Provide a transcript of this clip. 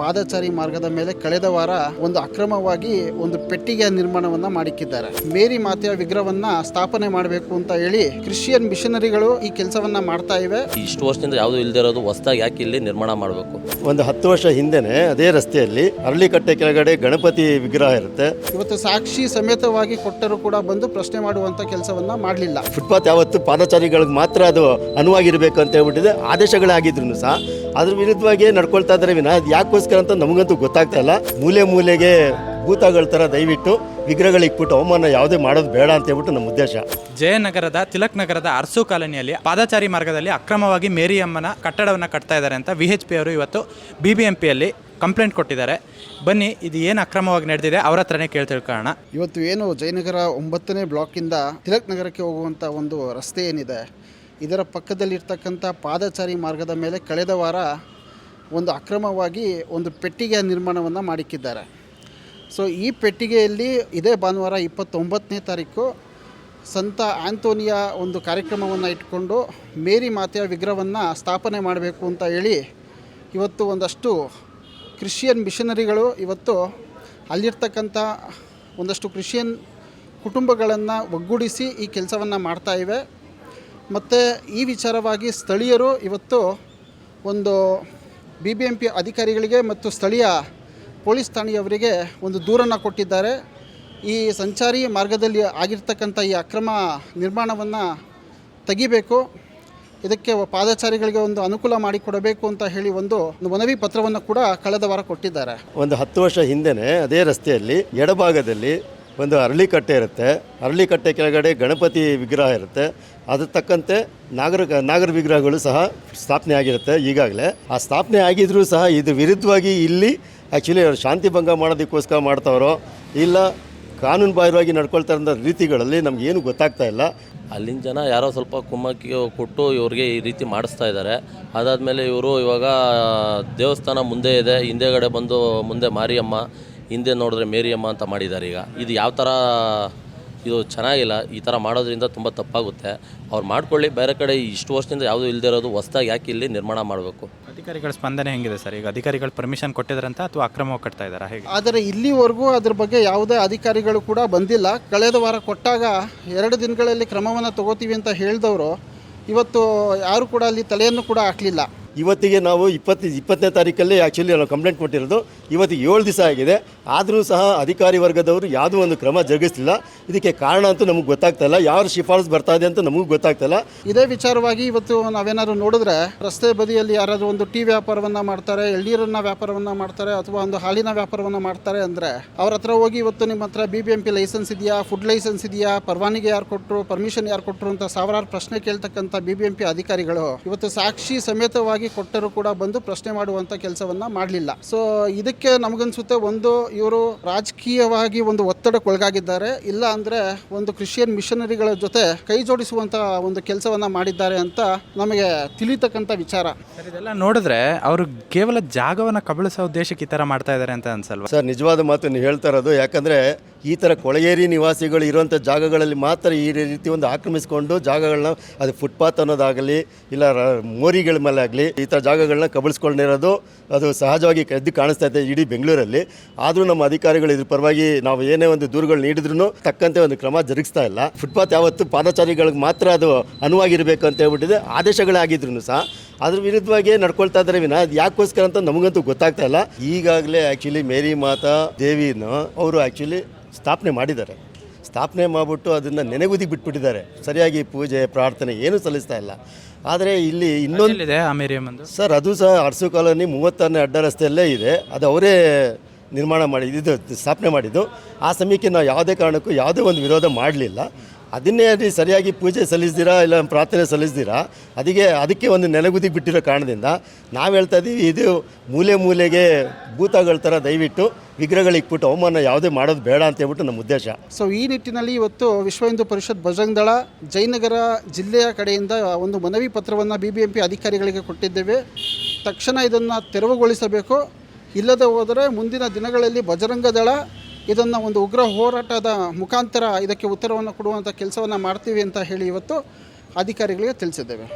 ಪಾದಚಾರಿ ಮಾರ್ಗದ ಮೇಲೆ ಕಳೆದ ವಾರ ಒಂದು ಅಕ್ರಮವಾಗಿ ಒಂದು ಪೆಟ್ಟಿಗೆಯ ನಿರ್ಮಾಣವನ್ನ ಮಾಡಿಕ್ಕಿದ್ದಾರೆ. ಮೇರಿ ಮಾತೆಯ ವಿಗ್ರಹವನ್ನ ಸ್ಥಾಪನೆ ಮಾಡಬೇಕು ಅಂತ ಹೇಳಿ ಕ್ರಿಶ್ಚಿಯನ್ ಮಿಷನರಿಗಳು ಈ ಕೆಲಸವನ್ನ ಮಾಡ್ತಾ ಇವೆ. ಇಷ್ಟು ವರ್ಷದಿಂದ ಯಾವುದು ಇಲ್ಲದೆ ಇರೋದು ಹೊಸ್ದಾಗಿ ಯಾಕೆ ಇಲ್ಲಿ ನಿರ್ಮಾಣ ಮಾಡಬೇಕು? ಒಂದು ಹತ್ತು ವರ್ಷ ಹಿಂದೆನೆ ಅದೇ ರಸ್ತೆಯಲ್ಲಿ ಅರಳಿಕಟ್ಟೆ ಕೆಳಗಡೆ ಗಣಪತಿ ವಿಗ್ರಹ ಇರುತ್ತೆ. ಇವತ್ತು ಸಾಕ್ಷಿ ಸಮೇತವಾಗಿ ಕೊಟ್ಟರು ಕೂಡ ಬಂದು ಪ್ರಶ್ನೆ ಮಾಡುವಂತ ಕೆಲಸವನ್ನ ಮಾಡಲಿಲ್ಲ. ಫುಟ್ಪಾತ್ ಯಾವತ್ತು ಪಾದಚಾರಿಗಳಿಗೆ ಮಾತ್ರ ಅದು ಅನುವಾಗಿರಬೇಕು ಅಂತ ಹೇಳ್ಬಿಟ್ಟಿದೆ. ಆದೇಶಗಳಾಗಿದ್ರು ಸಹ ಅದ್ರ ವಿರುದ್ಧವಾಗಿ ನಡ್ಕೊಳ್ತಾ ಇದ್ದಾರೆ ವಿನ ಅದು ಯಾಕೋಸ್ಕರ ಅಂತ ನಮಗಂತೂ ಗೊತ್ತಾಗ್ತಾ ಇಲ್ಲ. ಮೂಲೆ ಮೂಲೆಗೆ ಭೂತಗಳ ಥರ ದಯವಿಟ್ಟು ವಿಗ್ರಹಗಳಿಗೆ ಇಟ್ಬಿಟ್ಟು ಅವಮಾನ ಯಾವುದೇ ಮಾಡೋದು ಬೇಡ ಅಂತ ಹೇಳ್ಬಿಟ್ಟು ನಮ್ಮ ಉದ್ದೇಶ. ಜಯನಗರದ ತಿಲಕ್ ನಗರದ ಅರಸು ಕಾಲೋನಿಯಲ್ಲಿ ಪಾದಚಾರಿ ಮಾರ್ಗದಲ್ಲಿ ಅಕ್ರಮವಾಗಿ ಮೇರಿಯಮ್ಮನ ಕಟ್ಟಡವನ್ನು ಕಟ್ತಾ ಇದ್ದಾರೆ ಅಂತ ವಿ ಎಚ್ ಪಿ ಅವರು ಇವತ್ತು ಬಿ ಬಿ ಎಂ ಪಿಯಲ್ಲಿ ಕಂಪ್ಲೇಂಟ್ ಕೊಟ್ಟಿದ್ದಾರೆ. ಬನ್ನಿ ಇದು ಏನು ಅಕ್ರಮವಾಗಿ ನಡೆದಿದೆ ಅವ್ರ ಹತ್ರನೇ ಕೇಳಿ ತಿಳ್ಕೊಳ್ಳೋಣ. ಇವತ್ತು ಏನು ಜಯನಗರ ಒಂಬತ್ತನೇ ಬ್ಲಾಕಿಂದ ತಿಲಕ್ ನಗರಕ್ಕೆ ಹೋಗುವಂಥ ಒಂದು ರಸ್ತೆ ಏನಿದೆ ಇದರ ಪಕ್ಕದಲ್ಲಿರ್ತಕ್ಕಂಥ ಪಾದಚಾರಿ ಮಾರ್ಗದ ಮೇಲೆ ಕಳೆದ ವಾರ ಒಂದು ಅಕ್ರಮವಾಗಿ ಒಂದು ಪೆಟ್ಟಿಗೆಯ ನಿರ್ಮಾಣವನ್ನು ಮಾಡಿಕ್ಕಿದ್ದಾರೆ. ಸೊ ಈ ಪೆಟ್ಟಿಗೆಯಲ್ಲಿ ಇದೇ ಭಾನುವಾರ ಇಪ್ಪತ್ತೊಂಬತ್ತನೇ ತಾರೀಕು ಸಂತ ಆಂಟೋನಿಯ ಒಂದು ಕಾರ್ಯಕ್ರಮವನ್ನು ಇಟ್ಕೊಂಡು ಮೇರಿ ಮಾತೆಯ ವಿಗ್ರಹವನ್ನು ಸ್ಥಾಪನೆ ಮಾಡಬೇಕು ಅಂತ ಹೇಳಿ ಇವತ್ತು ಒಂದಷ್ಟು ಕ್ರಿಶ್ಚಿಯನ್ ಮಿಷನರಿಗಳು ಇವತ್ತು ಅಲ್ಲಿರ್ತಕ್ಕಂಥ ಒಂದಷ್ಟು ಕ್ರಿಶ್ಚಿಯನ್ ಕುಟುಂಬಗಳನ್ನು ಒಗ್ಗೂಡಿಸಿ ಈ ಕೆಲಸವನ್ನು ಇವೆ. ಮತ್ತು ಈ ವಿಚಾರವಾಗಿ ಸ್ಥಳೀಯರು ಇವತ್ತು ಒಂದು ಬಿ ಬಿ ಎಂ ಪಿ ಅಧಿಕಾರಿಗಳಿಗೆ ಮತ್ತು ಸ್ಥಳೀಯ ಪೊಲೀಸ್ ಠಾಣೆಯವರಿಗೆ ಒಂದು ದೂರನ್ನು ಕೊಟ್ಟಿದ್ದಾರೆ. ಈ ಸಂಚಾರಿ ಮಾರ್ಗದಲ್ಲಿ ಆಗಿರ್ತಕ್ಕಂಥ ಈ ಅಕ್ರಮ ನಿರ್ಮಾಣವನ್ನು ತೆಗಿಬೇಕು. ಇದಕ್ಕೆ ಪಾದಚಾರಿಗಳಿಗೆ ಒಂದು ಅನುಕೂಲ ಮಾಡಿಕೊಡಬೇಕು ಅಂತ ಹೇಳಿ ಒಂದು ಮನವಿ ಪತ್ರವನ್ನು ಕೂಡ ಕಳೆದ ವಾರ ಕೊಟ್ಟಿದ್ದಾರೆ. ಒಂದು ಹತ್ತು ವರ್ಷ ಹಿಂದೆನೆ ಅದೇ ರಸ್ತೆಯಲ್ಲಿ ಎಡಭಾಗದಲ್ಲಿ ಒಂದು ಅರಳಿಕಟ್ಟೆ ಇರುತ್ತೆ. ಅರಳಿಕಟ್ಟೆ ಕೆಳಗಡೆ ಗಣಪತಿ ವಿಗ್ರಹ ಇರುತ್ತೆ. ಅದ್ರ ತಕ್ಕಂತೆ ನಾಗರ ನಾಗರ ವಿಗ್ರಹಗಳು ಸಹ ಸ್ಥಾಪನೆ ಆಗಿರುತ್ತೆ ಈಗಾಗಲೇ. ಆ ಸ್ಥಾಪನೆ ಆಗಿದ್ರೂ ಸಹ ಇದು ವಿರುದ್ಧವಾಗಿ ಇಲ್ಲಿ ಆ್ಯಕ್ಚುಲಿ ಅವರು ಶಾಂತಿ ಭಂಗ ಮಾಡೋದಕ್ಕೋಸ್ಕರ ಮಾಡ್ತಾವ್ರೋ ಇಲ್ಲ ಕಾನೂನು ಬಾಹಿರವಾಗಿ ನಡ್ಕೊಳ್ತಾ ರೀತಿಗಳಲ್ಲಿ ನಮ್ಗೆ ಏನು ಗೊತ್ತಾಗ್ತಾ ಇಲ್ಲ. ಅಲ್ಲಿನ ಜನ ಯಾರೋ ಸ್ವಲ್ಪ ಕುಮ್ಮಕ್ಕಿ ಕೊಟ್ಟು ಇವ್ರಿಗೆ ಈ ರೀತಿ ಮಾಡಿಸ್ತಾ ಇದ್ದಾರೆ. ಅದಾದಮೇಲೆ ಇವರು ಇವಾಗ ದೇವಸ್ಥಾನ ಮುಂದೆ ಇದೆ. ಹಿಂದೆಗಡೆ ಬಂದು ಮುಂದೆ ಮಾರಿಯಮ್ಮ ಹಿಂದೆ ನೋಡಿದ್ರೆ ಮೇರಿಯಮ್ಮ ಅಂತ ಮಾಡಿದ್ದಾರೆ ಈಗ. ಇದು ಯಾವ ಥರ ಇದು ಚೆನ್ನಾಗಿಲ್ಲ ಈ ಥರ ಮಾಡೋದ್ರಿಂದ ತುಂಬ ತಪ್ಪಾಗುತ್ತೆ. ಅವ್ರು ಮಾಡ್ಕೊಳ್ಳಿ ಬೇರೆ ಕಡೆ ಇಷ್ಟು ವರ್ಷದಿಂದ ಯಾವುದೂ ಇಲ್ಲದೆ ಇರೋದು ಹೊಸ್ದಾಗಿ ಯಾಕೆ ಇಲ್ಲಿ ನಿರ್ಮಾಣ ಮಾಡಬೇಕು? ಅಧಿಕಾರಿಗಳ ಸ್ಪಂದನೆ ಹೆಂಗಿದೆ ಸರ್? ಈಗ ಅಧಿಕಾರಿಗಳು ಪರ್ಮಿಷನ್ ಅಂತ ಅಥವಾ ಅಕ್ರಮವಾಗಿ ಕಟ್ತಾ ಇದ್ದಾರಾ? ಹೇಗೆ? ಆದರೆ ಇಲ್ಲಿವರೆಗೂ ಅದ್ರ ಬಗ್ಗೆ ಯಾವುದೇ ಅಧಿಕಾರಿಗಳು ಕೂಡ ಬಂದಿಲ್ಲ. ಕಳೆದ ವಾರ ಕೊಟ್ಟಾಗ ಎರಡು ದಿನಗಳಲ್ಲಿ ಕ್ರಮವನ್ನು ತಗೋತೀವಿ ಅಂತ ಹೇಳಿದವರು. ಇವತ್ತು ಯಾರು ಕೂಡ ಅಲ್ಲಿ ತಲೆಯನ್ನು ಕೂಡ ಹಾಕಲಿಲ್ಲ. ಇವತ್ತಿಗೆ ನಾವು ಇಪ್ಪತ್ತು, ಇಪ್ಪತ್ತನೇ ತಾರೀಕಲ್ಲಿ ಆ್ಯಕ್ಚುಲಿ ನಾವು ಕಂಪ್ಲೇಂಟ್ ಕೊಟ್ಟಿರೋದು. ಇವತ್ತು ಏಳು ದಿವಸ ಆಗಿದೆ. ಆದರೂ ಸಹ ಅಧಿಕಾರಿ ವರ್ಗದವರು ಯಾವುದೂ ಒಂದು ಕ್ರಮ ಜರುಗಿಸಲಿಲ್ಲ. ಇದಕ್ಕೆ ಕಾರಣ ಅಂತೂ ನಮಗೆ ಗೊತ್ತಾಗ್ತಾ ಇಲ್ಲ. ಯಾವ ಶಿಫಾರಸು ಬರ್ತಾ ಇದೆ ಅಂತ ನಮಗೂ ಗೊತ್ತಾಗ್ತಾ ಇಲ್ಲ. ಇದೇ ವಿಚಾರವಾಗಿ ಇವತ್ತು ನಾವೇನಾದ್ರು ನೋಡಿದ್ರೆ ರಸ್ತೆ ಬದಿಯಲ್ಲಿ ಯಾರಾದರೂ ಒಂದು ಟೀ ವ್ಯಾಪಾರವನ್ನು ಮಾಡ್ತಾರೆ, ಎಳ್ನೀರನ್ನ ವ್ಯಾಪಾರವನ್ನು ಮಾಡ್ತಾರೆ ಅಥವಾ ಒಂದು ಹಾಲಿನ ವ್ಯಾಪಾರವನ್ನು ಮಾಡ್ತಾರೆ ಅಂದರೆ ಅವ್ರ ಹತ್ರ ಹೋಗಿ ಇವತ್ತು ನಿಮ್ಮ ಹತ್ರ B B M P licence ಇದೆಯಾ ಫುಡ್ ಲೈಸೆನ್ಸ್ ಇದೆಯಾ, ಪರವಾನಿಗೆ ಯಾರು ಕೊಟ್ಟರು ಪರ್ಮಿಷನ್ ಯಾರು ಕೊಟ್ಟರು ಅಂತ ಸಾವಿರಾರು ಪ್ರಶ್ನೆ ಕೇಳ್ತಕ್ಕಂಥ ಬಿ ಬಿ ಎಂ ಪಿ ಅಧಿಕಾರಿಗಳು ಇವತ್ತು ಸಾಕ್ಷಿ ಸಮೇತವಾಗಿ ಕೊಟ್ಟರು ಕೂಡ ಬಂದು ಪ್ರಶ್ನೆ ಮಾಡುವಂಥ ಕೆಲಸವನ್ನ ಮಾಡಲಿಲ್ಲ. ಸೊ ಇದಕ್ಕೆ ನಮಗನ್ಸುತ್ತೆ ಒಂದು ಇವರು ರಾಜಕೀಯವಾಗಿ ಒಂದು ಒತ್ತಡಕ್ಕೊಳಗಾಗಿದ್ದಾರೆ ಇಲ್ಲ ಅಂದರೆ ಒಂದು ಕ್ರಿಶ್ಚಿಯನ್ ಮಿಷನರಿಗಳ ಜೊತೆ ಕೈ ಜೋಡಿಸುವಂತ ಒಂದು ಕೆಲಸವನ್ನ ಮಾಡಿದ್ದಾರೆ ಅಂತ ನಮಗೆ ತಿಳಿತಕ್ಕಂಥ ವಿಚಾರ. ಸರ್ ಇದೆಲ್ಲ ನೋಡಿದ್ರೆ ಅವರು ಕೇವಲ ಜಾಗವನ್ನು ಕಬಳಿಸೋ ಉದ್ದೇಶಕ್ಕೆ ಈ ಥರ ಮಾಡ್ತಾ ಇದ್ದಾರೆ ಅಂತ ಅನ್ಸಲ್ವಾ? ಸರ್ ನಿಜವಾದ ಮಾತು ನೀವು ಹೇಳ್ತಾ ಇರೋದು. ಯಾಕಂದರೆ ಈ ಥರ ಕೊಳೆಯೇರಿ ನಿವಾಸಿಗಳು ಇರುವಂಥ ಜಾಗಗಳಲ್ಲಿ ಮಾತ್ರ ಈ ರೀತಿ ಒಂದು ಆಕ್ರಮಿಸಿಕೊಂಡು ಜಾಗಗಳನ್ನ ಅದು ಫುಟ್ಪಾತ್ ಅನ್ನೋದಾಗಲಿ, ಇಲ್ಲ ಮೋರಿಗಳ ಮೇಲೆ ಆಗಲಿ ಈ ಥರ ಜಾಗಗಳನ್ನ ಕಬಳಿಸ್ಕೊಂಡಿರೋದು ಅದು ಸಹಜವಾಗಿ ಎದ್ದು ಕಾಣಿಸ್ತಾ ಇದೆ ಇಡೀ ಬೆಂಗಳೂರಲ್ಲಿ. ಆದರೂ ನಮ್ಮ ಅಧಿಕಾರಿಗಳು ಇದ್ರ ಪರವಾಗಿ ನಾವು ಏನೇ ಒಂದು ದೂರುಗಳು ನೀಡಿದ್ರು ತಕ್ಕಂತೆ ಒಂದು ಕ್ರಮ ಜರುಗಿಸ್ತಾ ಇಲ್ಲ. ಫುಟ್ಪಾತ್ ಯಾವತ್ತು ಪಾದಚಾರಿಗಳಿಗೆ ಮಾತ್ರ ಅದು ಅನುವಾಗಿರಬೇಕು ಅಂತ ಹೇಳ್ಬಿಟ್ಟಿದೆ. ಆದೇಶಗಳಾಗಿದ್ರು ಸಹ. ಅದ್ರ ವಿರುದ್ಧವಾಗಿ ನಡ್ಕೊಳ್ತಾ ಇದ್ದಾರೆ ವಿನ, ಅದು ಯಾಕೋಸ್ಕರ ಅಂತ ನಮಗಂತೂ ಗೊತ್ತಾಗ್ತಾ ಇಲ್ಲ. ಈಗಾಗಲೇ ಆ್ಯಕ್ಚುಲಿ ಮೇರಿ ಮಾತಾ ದೇವಿನ ಅವರು ಆ್ಯಕ್ಚುಲಿ ಸ್ಥಾಪನೆ ಮಾಡಿದ್ದಾರೆ. ಸ್ಥಾಪನೆ ಮಾಡಿಬಿಟ್ಟು ಅದನ್ನು ನೆನೆಗುದಿ ಬಿಟ್ಬಿಟ್ಟಿದ್ದಾರೆ. ಸರಿಯಾಗಿ ಪೂಜೆ ಪ್ರಾರ್ಥನೆ ಏನೂ ಸಲ್ಲಿಸ್ತಾ ಇಲ್ಲ. ಆದರೆ ಇಲ್ಲಿ ಇನ್ನೊಂದು ಇದೆ ಆ ಮೇರಿಯಮ್ಮಂದು ಸರ್ ಅದು ಸಹ ಅರಸು ಕಾಲೋನಿ ಮೂವತ್ತಾರನೇ ಅಡ್ಡ ರಸ್ತೆಯಲ್ಲೇ ಇದೆ. ಅದು ಅವರೇ ನಿರ್ಮಾಣ ಮಾಡಿ ಇದು ಸ್ಥಾಪನೆ ಮಾಡಿದ್ದು. ಆ ಸಮಯಕ್ಕೆ ನಾವು ಯಾವುದೇ ಕಾರಣಕ್ಕೂ ಯಾವುದೇ ಒಂದು ವಿರೋಧ ಮಾಡಲಿಲ್ಲ. ಅದನ್ನೇ ಅಲ್ಲಿ ಸರಿಯಾಗಿ ಪೂಜೆ ಸಲ್ಲಿಸ್ದಿರಾ ಇಲ್ಲ ಪ್ರಾರ್ಥನೆ ಸಲ್ಲಿಸ್ದಿರಾ? ಅದಕ್ಕೆ ಅದಕ್ಕೆ ಒಂದು ನೆಲೆಗುದಿ ಬಿಟ್ಟಿರೋ ಕಾರಣದಿಂದ ನಾವು ಹೇಳ್ತಾ ಇದ್ದೀವಿ, ಇದು ಮೂಲೆ ಮೂಲೆಗೆ ಭೂತಗಳ ಥರ ದಯವಿಟ್ಟು ವಿಗ್ರಹಗಳಿಗೆ ಇಟ್ಬಿಟ್ಟು ಅವಮಾನ ಯಾವುದೇ ಮಾಡೋದು ಬೇಡ ಅಂತ ಹೇಳ್ಬಿಟ್ಟು ನಮ್ಮ ಉದ್ದೇಶ. ಸೊ ಈ ನಿಟ್ಟಿನಲ್ಲಿ ಇವತ್ತು ವಿಶ್ವ ಹಿಂದೂ ಪರಿಷತ್ ಬಜರಂಗ್ ದಳ ಜಯನಗರ ಜಿಲ್ಲೆಯ ಕಡೆಯಿಂದ ಒಂದು ಮನವಿ ಪತ್ರವನ್ನು ಬಿ ಬಿ ಎಂ ಪಿ ಅಧಿಕಾರಿಗಳಿಗೆ ಕೊಟ್ಟಿದ್ದೇವೆ. ತಕ್ಷಣ ಇದನ್ನು ತೆರವುಗೊಳಿಸಬೇಕು. ಇಲ್ಲದೆ ಹೋದರೆ ಮುಂದಿನ ದಿನಗಳಲ್ಲಿ ಬಜರಂಗ ದಳ ಇದನ್ನು ಒಂದು ಉಗ್ರ ಹೋರಾಟದ ಮುಖಾಂತರ ಇದಕ್ಕೆ ಉತ್ತರವನ್ನು ಕೊಡುವಂಥ ಕೆಲಸವನ್ನು ಮಾಡ್ತೀವಿ ಅಂತ ಹೇಳಿ ಇವತ್ತು ಅಧಿಕಾರಿಗಳಿಗೆ ತಿಳಿಸಿದ್ದೇವೆ.